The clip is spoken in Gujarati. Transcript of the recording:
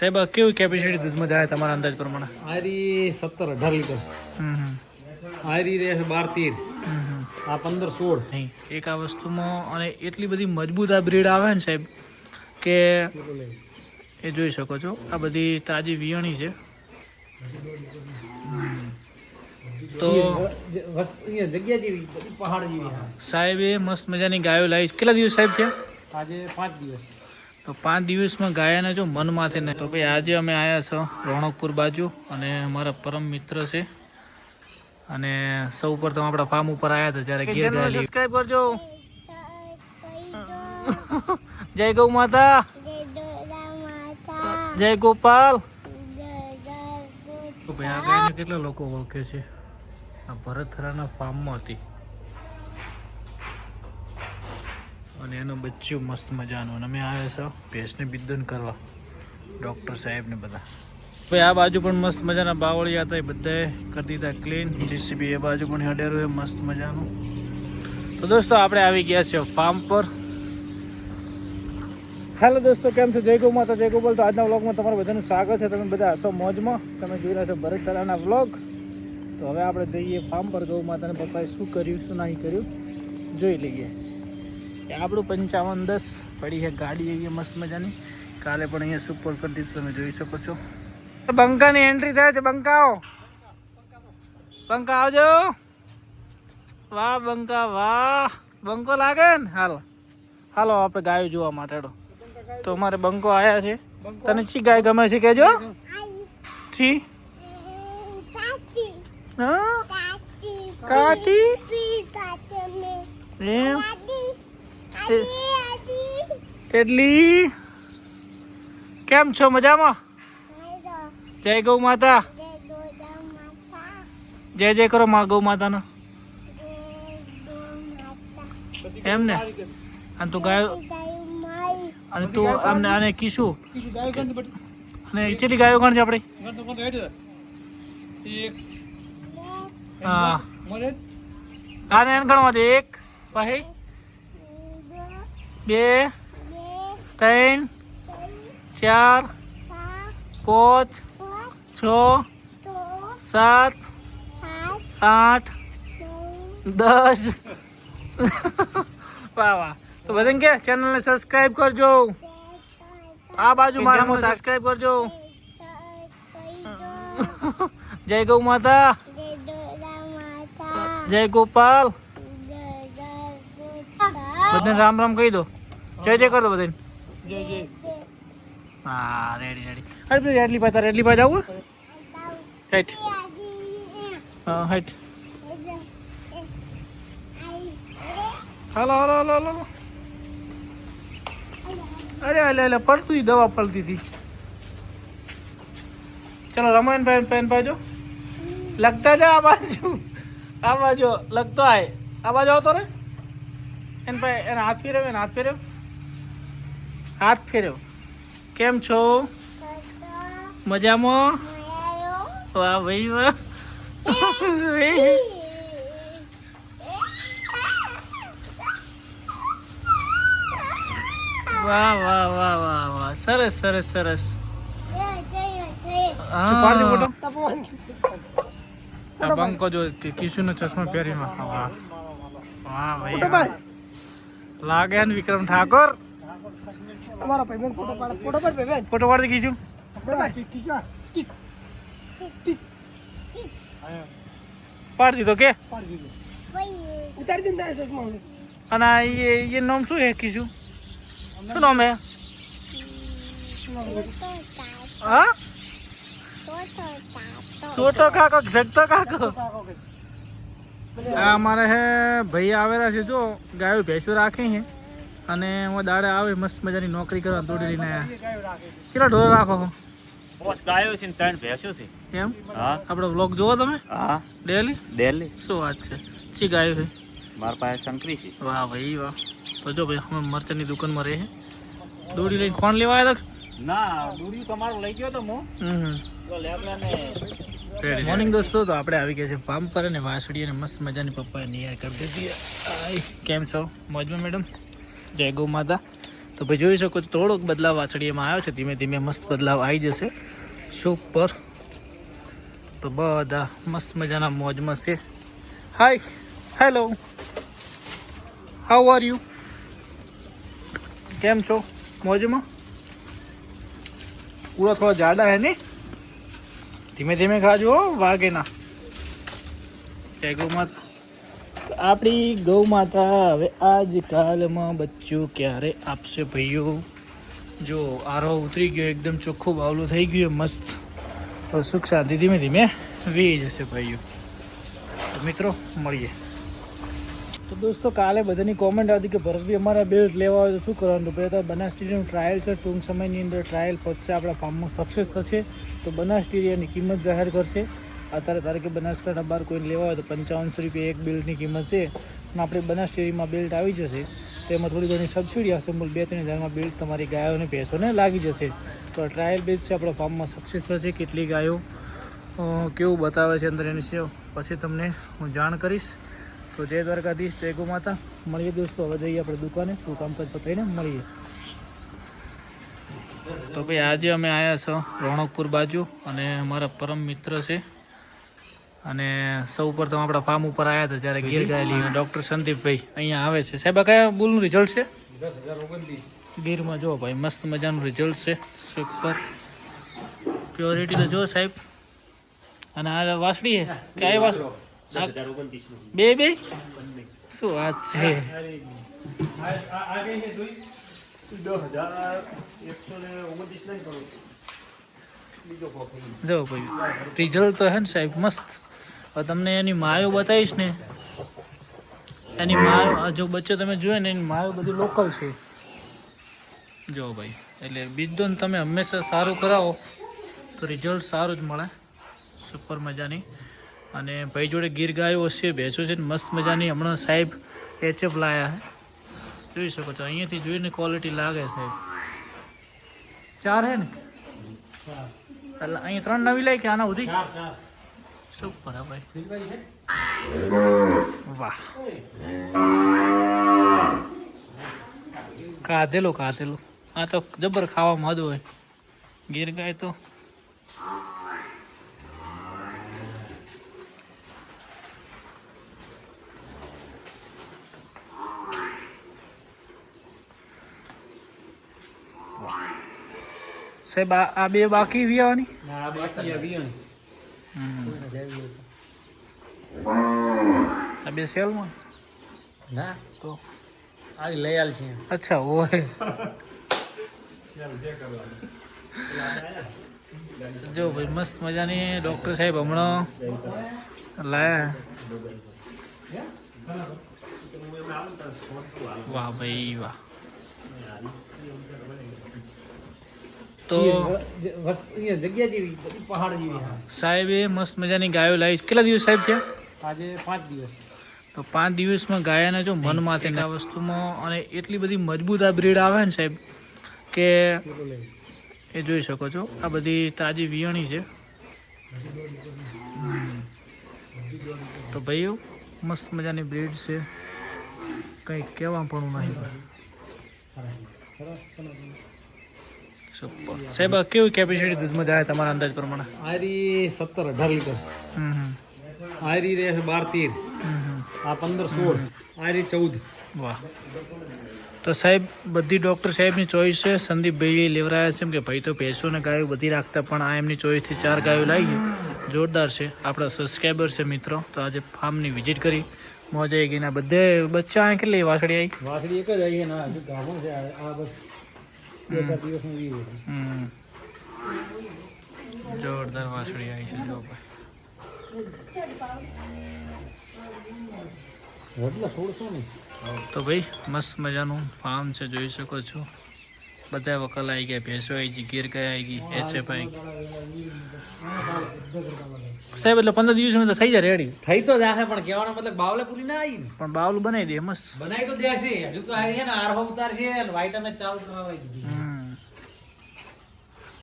સાહેબ આ કેવી કેપેસિટી દૂધમાં જાય તમારા અંદાજ પ્રમાણે? આરી સત્તર અઢાર લીટર. આરી રહે બાર તેર. આ પંદર સોળ. નહીં એક આ વસ્તુમાં અને એટલી બધી મજબૂત આ બ્રીડ આવે ને સાહેબ કે એ જોઈ શકો છો આ બધી તાજી વિયણી છે. તો સાહેબ એ જગ્યા જેવી પહાડ જેવી. હા. સાહેબે મસ્ત મજાની ગાયો લાવી કેટલા દિવસ સાહેબ થયા? આજે પાંચ દિવસ. તો પાંચ દિવસમાં ગાયાને જો મનમાંથી માથે નહીં તો ભાઈ આજે અમે આવ્યા છો રોણકપુર બાજુ અને અમારા પરમ મિત્ર છે. અને સૌ પ્રથમ આપણા ફાર્મ ઉપર આવ્યા હતા જ્યારે ગીર સબસ્ક્રાઇબ કરજો. જય ગૌ માતા. જય ગોપાલ. તો ભાઈ આ ગાયને કેટલા લોકો ઓળખે છે? આ ભરતરાના ફાર્મમાં હતી અને એનું બચ્ચું મસ્ત મજાનું અને અમે આવ્યા છો ભેંસને બિદન કરવા. ડૉક્ટર સાહેબને બધા. ભાઈ, આ બાજુ પણ મસ્ત મજાના બાવળિયા હતા, એ બધાએ કરી દીધા ક્લીન જીસીબી એ બાજુ પણ હડેરું એ મસ્ત મજાનું. તો દોસ્તો, આપણે આવી ગયા છીએ ફાર્મ પર. હેલો દોસ્તો, કેમ છો? જય માતા, જય ગોપાલ તો આજના વ્લોગમાં તમારું બધાનું સ્વાગત છે. તમે બધા હશો મોજમાં. તમે જોઈ રહ્યા છો ભરત તળાના વ્લોગ તો હવે આપણે જઈએ ફાર્મ પર. ગૌ માતાને પપ્પાએ શું કર્યું, શું નહીં કર્યું, જોઈ લઈએ. આપણું પંચાવન દસ પડી છે ગાડી અહીંયા મસ્ત મજાની. કાલે પણ અહીંયા સુપર કરતી તમે જોઈ શકો છો. બંકાની એન્ટ્રી થાય છે બંકાઓ બંકા આવજો. વાહ બંકા વાહ. બંકો લાગે ને? હાલો. હાલો આપણે ગાયો જોવા માટે તો અમારે બંકો આવ્યા છે. તને ચી ગાય ગમે છે કેજો છી હા? કાચી. એમ? એટલી કેમ છો? મજામાં? જય ગૌ માતા. જય જય કરો મા ગૌ માતાનો. એમ ને? અને તું ગાયો અને તું અમને આને કીશું? બીજું ગાય ગણ બટ અને કેટલી ગાયો ગણ છે આપણી? હા. આને એને ગણવા દે એક પછી બે ત્રણ ચાર પાંચ છ સાત આઠ દસ વાહ વાહ તો બધાને કે ચેનલને સબસ્ક્રાઇબ કરજો આ બાજુ મારા સબસ્ક્રાઇબ કરજો જય ગૌ માતા જય ગોપાલ બધાને રામ રામ કહી દો જય જય કરો બધાને. જય જય. હા રેડી રેડી અરે પેલી રેડલી પાતા રેડલી પા જાવું હેઠ. હા હેઠ. હાલો હાલો હાલો હાલો અરે અલે અલે પડતું દવા પડતી હતી ચલો રમાયણ ભાઈ પેન પાજો. લગતા જા આ બાજુ. આ બાજુ લગતો આય. આ બાજુ આવતો રે. એને ભાઈ એને હાથ ફેરવ્યો એને હાથ ફેરવ્યો. હાથ ફેરવ કેમ છો? મજામાં? વાહ ભાઈ વાહ. વાહ વાહ વાહ વાહ વાહ. સરસ સરસ સરસ. આ બંકો જો કે કિશુનો ચશ્મા પહેરીમાં વાહ વાહ. ભાઈ લાગે ને વિક્રમ ઠાકોર? અમારા ભાઈબંધ ફોટો પાડે ફોટો પાડ ભાઈબંધ ફોટો પાડતી કીધું પાડી દીધો કે ઉતારી દીધા ચશ્મા અને આ એ એ નામ શું હે કીધું શું નામ હે હા છોટો કાકો જગતો કાકો આ અમારે હે ભાઈ આવેલા છે જો ગાયો ભેંસો રાખી છે અને હું દાડે આવે મસ્ત મજાની નોકરી કરવા દોડી લઈને કેટલા ઢોર રાખો છો? ગાયો છે ને ત્રણ ભેંસો છે. એમ? હા. આપણો વ્લોગ જોવો તમે? હા. ડેલી ડેલી શું વાત છે? ચી ગાયો છે? માર પાસે શંકરી છે. વાહ ભાઈ વાહ. તો જો ભાઈ અમે મરચાની દુકાનમાં રહે દોડી લઈને કોણ લેવા આવ્યા ના દોડી તમારું લઈ ગયો તો હું. હમ તો મોર્નિંગ દોસ્તો તો આપણે આવી ગયા છે ફાર્મ પર અને વાસળી અને મસ્ત મજાની પપ્પાએ નિયાર કરી દીધી. કેમ છો? મોજમાં મેડમ જય ગૌ માતા. તો ભાઈ જોઈ શકો છો, થોડોક બદલાવ વાછડીમાં આવ્યો છે. ધીમે ધીમે મસ્ત બદલાવ આવી જશે. શોપ પર તો બધા મસ્ત મજાના મોજમાં છે. Hi hello how are you કેમ છો મોજમાં? પૂરા થોડા જાડા હે ને? ધીમે ધીમે ખાજો વાગે ના. જય ગૌ માતા. આપણી ગૌ માતા હવે આજકાલમાં બચ્ચું ક્યારે આપશે ભાઈઓ જો, આરો ઉતરી ગયો, એકદમ ચોખ્ખું બાવલું થઈ ગયું, મસ્ત. સુખ શાંતિ, ધીમે ધીમે વી જશે ભાઈઓ મિત્રો, મળીએ. તો દોસ્તો, કાલે બધાની કોમેન્ટ આવતી કે ભરતભાઈ અમારા બેલ્ટ લેવા હોય તો શું કરવાનું? તો પહેલાં બનાસ સ્ટેડિયમ ટ્રાયલ છે, ટૂંક સમયની અંદર ટ્રાયલ પહોંચશે, આપણા ફાર્મમાં સક્સેસ થશે. તો બનાસ સ્ટેડિયમની કિંમત જાહેર કરશે. અત્યારે તારીખે બનાસકાંઠા બહાર કોઈને લેવા હોય તો પંચાવનસો રૂપિયા એક બેલ્ટની કિંમત છે. અને આપણે બનાસ ડેરીમાં બેલ્ટ આવી જશે. તેમાં થોડી ઘણી સબસિડી આવશે. મૂળ બે ત્રણ હજારમાં બેલ્ટ તમારી ગાયોને ભેંસોને લાગી જશે. તો ટ્રાયલ બેઝ છે. આપણા ફાર્મમાં સક્સેસ થશે. કેટલી ગાયો કેવું બતાવે છે અંદર એની સેવ. પછી તમને હું જાણ કરીશ. તો જય દ્વારકાધીશ, જય ગો માતા. મળીએ દોસ્તો. હવે જઈએ આપણે દુકાને. શું કામકાજ પતાવીને મળીએ. તો ભાઈ આજે અમે આવ્યા છો રોણકપુર બાજુ. અને અમારા પરમ મિત્ર છે. અને સૌ પ્રથમ આપણા ફાર્મ ઉપર આવ્યા હતા જ્યારે ગીર ગાયેલી ડૉક્ટર સંદીપભાઈ અહીંયા આવે છે. સાહેબ કયા બુલનું રિઝલ્ટ છે? દસ હજાર ઓગણત્રીસ. ગીરમાં જો ભાઈ મસ્ત મજાનું રિઝલ્ટ છે. સુપર પ્યોરિટી તો જો સાહેબ. અને આ વાસડી છે? કે આ વાસળો બે બે? શું વાત છે? જો ભાઈ રિઝલ્ટ તો હે ને સાહેબ મસ્ત. તમને એની માયો બતાવીશ ને. એની માયો આ જો બચ્ચો તમે જોયો ને એની માયો બધી લોકલ છે. જો ભાઈ એટલે બીજું તમે હંમેશા સારું કરાવો તો રિઝલ્ટ સારું જ મળે સુપર મજાની. અને ભાઈ જોડે ગીર ગાયો હશે ભેંસો છે ને મસ્ત મજાની. હમણાં સાહેબ એચએફ લાયા છે જોઈ શકો છો અહીંયાથી જોઈને ક્વોલિટી લાગે સાહેબ ચાર હે ને? એટલે અહીંયા ત્રણ નવી લાઈ કે આના સુધી? સુપર ભાઈ? વાહ. કાધેલું કાધેલું. આ તો જબર ખાવામાં મધ હોય. ગીર ગાય તો. સાહેબ, આ બે બાકી વિયાવાની? આ બાકી વિયણ. આ બે સેલમાં? ના. તો? આ આલ છે. અચ્છા ઓય. જો ભાઈ મસ્ત મજાની ડૉક્ટર સાહેબ હમણાં લાયા. વાહ ભાઈ વાહ. તો જગ્યા જેવી પહાડ જેવી સાહેબે મસ્ત મજાની ગાયો લાવી કેટલા દિવસ સાહેબ થયા? આજે પાંચ દિવસ. તો પાંચ દિવસમાં ગાયાને જો મનમાં તેના વસ્તુમાં અને એટલી બધી મજબૂત આ બ્રીડ આવે ને સાહેબ કે એ જોઈ શકો છો. આ બધી તાજી વિયણી છે. તો ભાઈઓ મસ્ત મજાની બ્રીડ છે. કંઈ કહેવા પણ નહીં સુપર સાહેબ કેવી કેપેસિટી દૂધમાં જાય તમારા અંદાજ પ્રમાણે? આરી સત્તર અઢાર લીટર. આરી રહે છે બાર તેર. આ પંદર સોળ. આરી ચૌદ. વાહ. તો સાહેબ બધી ડૉક્ટર સાહેબની ચોઈસ છે. સંદીપભાઈએ લેવરાયા છે એમ કે ભાઈ તો ભેંસો ને ગાયો બધી રાખતા પણ આ એમની ચોઈસથી ચાર ગાયો લાગી જોરદાર છે. આપણા સબસ્ક્રાઈબર છે મિત્રો. તો આજે ફાર્મની વિઝિટ કરી. મોજ આવી ગઈ ના બધે. બચ્ચા અહીં કેટલી વાસળી આવી વાસળી એક જ આવી ના છે. આ બસ બે ચાર. જોરદાર વાસળી આવી છે જો તો ભાઈ મસ્ત મજાનું ફાર્મ છે જોઈ શકો છો. બધા વકલ આવી ગયા ભેંસો આવી ગઈ ગીર કઈ આવી ગઈ એચએફ આવી ગઈ સાહેબ એટલે પંદર દિવસમાં તો થઈ જાય રેડી થઈ તો જશે પણ કહેવાનો મતલબ બાવલે પૂરી ના આવી ને. પણ બાવલું બનાવી દે મસ્ત બનાવી તો દેશે હજુ તો હારી છે ને આરહો ઉતાર છે અને વાઇટામિન ચાલુ કરવા દીધી.